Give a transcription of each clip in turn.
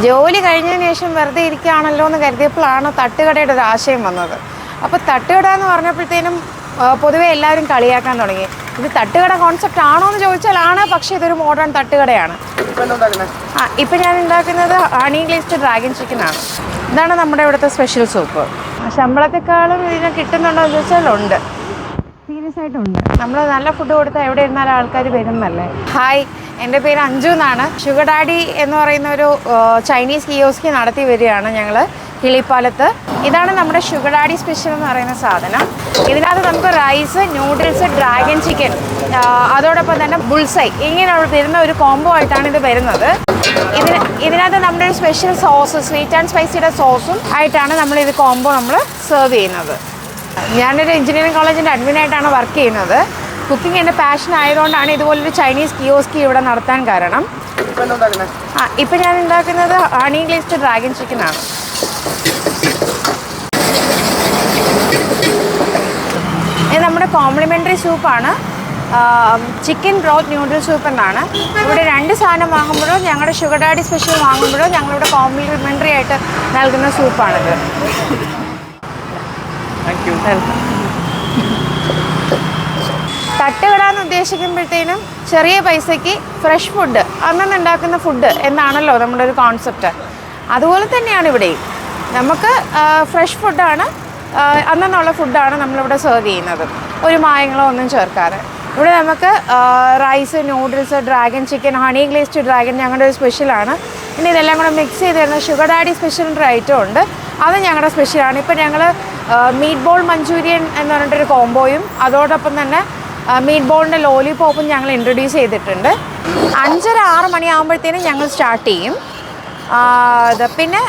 ജോലി കഴിഞ്ഞതിന് ശേഷം വെറുതെ ഇരിക്കുകയാണല്ലോ എന്ന് കരുതിയപ്പോഴാണ് തട്ടുകടയുടെ ഒരു ആശയം വന്നത്. അപ്പോൾ തട്ടുകട എന്ന് പറഞ്ഞപ്പോഴത്തേനും പൊതുവേ എല്ലാവരും കളിയാക്കാൻ തുടങ്ങി. ഇത് തട്ടുകട കോൺസെപ്റ്റ് ആണോ എന്ന് ചോദിച്ചാൽ ആണ് പക്ഷേ ഇതൊരു മോഡേൺ തട്ടുകടയാണ്. ആ ഇപ്പം ഞാൻ ഉണ്ടാക്കുന്നത് ഹണി ഗ്ലേസ്ഡ് ഡ്രാഗൺ ചിക്കൻ ആണ്. ഇതാണ് നമ്മുടെ ഇവിടുത്തെ സ്പെഷ്യൽ സൂപ്പ് ശമ്പളത്തെക്കാളും ഇതിനെ കിട്ടുന്നുണ്ടോ എന്ന് ചോദിച്ചാൽ ഉണ്ട്. സീരിയസ് ആയിട്ടുണ്ട്. നമ്മൾ നല്ല ഫുഡ് കൊടുത്താൽ എവിടെ ഇരുന്നാലും ആൾക്കാർ വരുന്നല്ലേ? ഹായ് എന്റെ പേര് അഞ്ജു എന്നാണ്. ഷുഗർ ഡാഡി എന്ന് പറയുന്ന ഒരു ചൈനീസ് കിയോസ്കി നടത്തി വരികയാണ് ഞങ്ങൾ കിളിപ്പാലത്ത്. ഇതാണ് നമ്മുടെ ഷുഗർ ഡാഡി സ്പെഷ്യൽ എന്ന് പറയുന്ന സാധനം. ഇതിനകത്ത് നമുക്ക് റൈസ് നൂഡിൽസ് ഡ്രാഗൺ ചിക്കൻ അതോടൊപ്പം തന്നെ ബുൾസൈ ഇങ്ങനെ വരുന്ന ഒരു കോംബോ ആയിട്ടാണ് ഇത് വരുന്നത്. ഇതിന് ഇതിനകത്ത് നമ്മുടെ ഒരു സ്പെഷ്യൽ സോസ് സ്വീറ്റ് ആൻഡ് സ്പൈസിയുടെ സോസും ആയിട്ടാണ് നമ്മൾ ഇത് കോംബോ നമ്മൾ സെർവ് ചെയ്യുന്നത്. ഞാനൊരു എഞ്ചിനീയറിംഗ് കോളേജിന്റെ അഡ്മിനായിട്ടാണ് വർക്ക് ചെയ്യുന്നത്. കുക്കിംഗ് എന്റെ പാഷൻ ആയതുകൊണ്ടാണ് ഇതുപോലൊരു ചൈനീസ് കിയോസ്കി ഇവിടെ നടത്താൻ കാരണം. ആ ഇപ്പം ഞാൻ ഉണ്ടാക്കുന്നത് ഹണി ഗ്ലേസ്ഡ് ഡ്രാഗൺ ചിക്കൻ ആണ്. ഇത് നമ്മുടെ കോംപ്ലിമെന്ററി സൂപ്പാണ് ചിക്കൻ ബ്രോത്ത് ന്യൂഡിൽ സൂപ്പ് എന്നാണ്. ഇവിടെ രണ്ട് സാധനം വാങ്ങുമ്പോഴോ ഞങ്ങളുടെ ഷുഗർ ഡാഡി സ്പെഷ്യൽ വാങ്ങുമ്പോഴോ ഞങ്ങളിവിടെ കോംപ്ലിമെന്ററി ആയിട്ട് നൽകുന്ന സൂപ്പാണിത് താങ്ക് യു വെൽക്കം തട്ടുകട എന്ന് ഉദ്ദേശിക്കുമ്പോഴത്തേനും ചെറിയ പൈസയ്ക്ക് ഫ്രഷ് ഫുഡ് അന്നുണ്ടാക്കുന്ന ഫുഡ് എന്നാണല്ലോ നമ്മുടെ ഒരു കോൺസെപ്റ്റ് അതുപോലെ തന്നെയാണ് ഇവിടെ നമുക്ക് ഫ്രഷ് ഫുഡാണ് അന്നുള്ള ഫുഡാണ് നമ്മളിവിടെ സെർവ് ചെയ്യുന്നത്. ഒരു മായങ്ങളോ ഒന്നും ചേർക്കാതെ. ഇവിടെ നമുക്ക് rice noodles dragon chicken honey glazed dragon ഞങ്ങളുടെ ഒരു സ്പെഷ്യലാണ് പിന്നെ ഇതെല്ലാം കൂടെ മിക്സ് ചെയ്ത് തരുന്ന ഷുഗർ ഡാഡി സ്പെഷ്യൽ ഐറ്റം ഉണ്ട്. അത് ഞങ്ങളുടെ സ്പെഷ്യലാണ് ഇപ്പം ഞങ്ങൾ മീറ്റ് ബോൾ മഞ്ചൂരിയൻ എന്ന് പറഞ്ഞിട്ടൊരു കോംബോയും അതോടൊപ്പം തന്നെ മീറ്റ് ബോളിന്റെ ലോലിപോപ്പും ഞങ്ങൾ ഇൻട്രൊഡ്യൂസ് ചെയ്തിട്ടുണ്ട്. അഞ്ചര ആറ് മണിയാകുമ്പോഴത്തേനും ഞങ്ങൾ സ്റ്റാർട്ട് ചെയ്യും. ഇത് പിന്നെ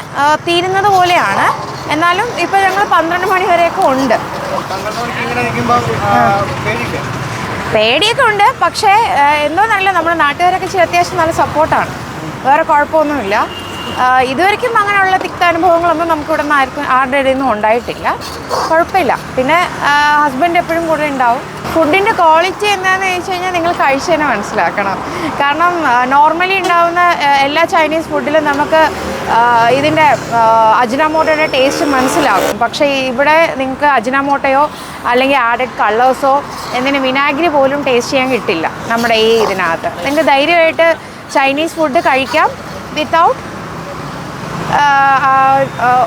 തീരുന്നത് പോലെയാണ്. എന്നാലും ഇപ്പോൾ ഞങ്ങൾ പന്ത്രണ്ട് മണി വരെയൊക്കെ ഉണ്ട്. പേടിയൊക്കെ ഉണ്ട്. പക്ഷേ എന്തോ എന്തോന്നല്ല നമ്മുടെ നാട്ടുകാരൊക്കെ ചില അത്യാവശ്യം നല്ല സപ്പോർട്ടാണ് വേറെ കുഴപ്പമൊന്നുമില്ല. ഇതുവരെയ്ക്കും അങ്ങനെയുള്ള തിക്ത അനുഭവങ്ങളൊന്നും നമുക്ക് ഇവിടെ നിന്ന് ആർക്കും ആരുടെ ഇടയിൽ നിന്നും ഉണ്ടായിട്ടില്ല. കുഴപ്പമില്ല. പിന്നെ ഹസ്ബൻഡ് എപ്പോഴും കൂടെ ഉണ്ടാവും. ഫുഡിന്റെ ക്വാളിറ്റി എന്താണെന്ന് ചോദിച്ചു കഴിഞ്ഞാൽ നിങ്ങൾ കഴിച്ച് തന്നെ മനസ്സിലാക്കണം. കാരണം നോർമലി ഉണ്ടാവുന്ന എല്ലാ ചൈനീസ് ഫുഡിലും നമുക്ക് ഇതിന്റെ അജിനാമോട്ടോയുടെ ടേസ്റ്റ് മനസ്സിലാകും പക്ഷേ ഇവിടെ നിങ്ങൾക്ക് അജിനാമോട്ടയോ അല്ലെങ്കിൽ ആഡഡ് കളേഴ്സോ എന്തിന് വിനാഗിരി പോലും ടേസ്റ്റ് ചെയ്യാൻ കിട്ടില്ല നമ്മുടെ ഈ ഇതിനകത്ത്. നിങ്ങൾക്ക് ധൈര്യമായിട്ട് ചൈനീസ് ഫുഡ് കഴിക്കാം. വിത്തൗട്ട്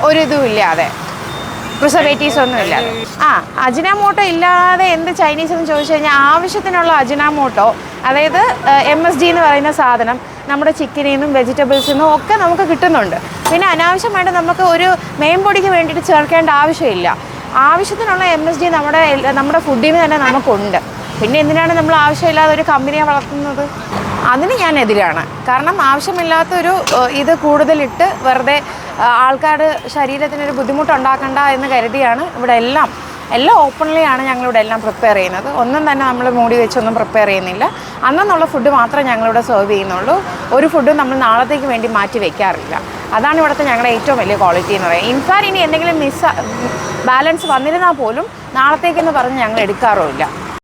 ഒരു ഇതും ഇല്ലാതെ പ്രിസർവേറ്റീവ്സ് ഒന്നും ഇല്ലാതെ ആ അജിനാമോട്ടോ ഇല്ലാതെ എന്ത് ചൈനീസ് എന്ന് ചോദിച്ചു കഴിഞ്ഞാൽ ആവശ്യത്തിനുള്ള അജിനാമോട്ടോ അതായത് എം എസ് ജി എന്ന് പറയുന്ന സാധനം നമ്മുടെ ചിക്കനിൽ നിന്നും വെജിറ്റബിൾസിൽ നിന്നും ഒക്കെ നമുക്ക് കിട്ടുന്നുണ്ട്. പിന്നെ അനാവശ്യമായിട്ട് നമുക്ക് ഒരു മെയിൻ ബോഡിക്ക് വേണ്ടിയിട്ട് ചേർക്കേണ്ട ആവശ്യമില്ല. ആവശ്യത്തിനുള്ള എം എസ് ജി നമ്മുടെ നമ്മുടെ ഫുഡിന് തന്നെ നമുക്കുണ്ട്. പിന്നെ എന്തിനാണ് നമ്മൾ ആവശ്യമില്ലാതെ ഒരു കമ്പനിയെ വളർത്തുന്നത്? അതിന് ഞാൻ എതിരാണ്. കാരണം ആവശ്യമില്ലാത്തൊരു ഇത് കൂടുതലിട്ട് വെറുതെ ആൾക്കാരുടെ ശരീരത്തിനൊരു ബുദ്ധിമുട്ടുണ്ടാക്കണ്ട എന്ന് കരുതിയാണ് ഇവിടെ എല്ലാം. എല്ലാം ഓപ്പൺലി ആണ് ഞങ്ങളിവിടെ എല്ലാം പ്രിപ്പയർ ചെയ്യുന്നത്. ഒന്നും തന്നെ നമ്മൾ മൂടി വെച്ചൊന്നും പ്രിപ്പയർ ചെയ്യുന്നില്ല. അന്നെന്നുള്ള ഫുഡ് മാത്രമേ ഞങ്ങളിവിടെ സെർവ് ചെയ്യുന്നുള്ളൂ. ഒരു ഫുഡും നമ്മൾ നാളത്തേക്ക് വേണ്ടി മാറ്റി വെക്കാറില്ല. അതാണ് ഇവിടുത്തെ ഞങ്ങളുടെ ഏറ്റവും വലിയ ക്വാളിറ്റി എന്ന് പറയുന്നത്. ഇൻഫാർ ഇനി എന്തെങ്കിലും മിസ് ബാലൻസ് വന്നിരുന്നാൽ പോലും നാളത്തേക്കെന്ന് പറഞ്ഞ് ഞങ്ങൾ എടുക്കാറുമില്ല.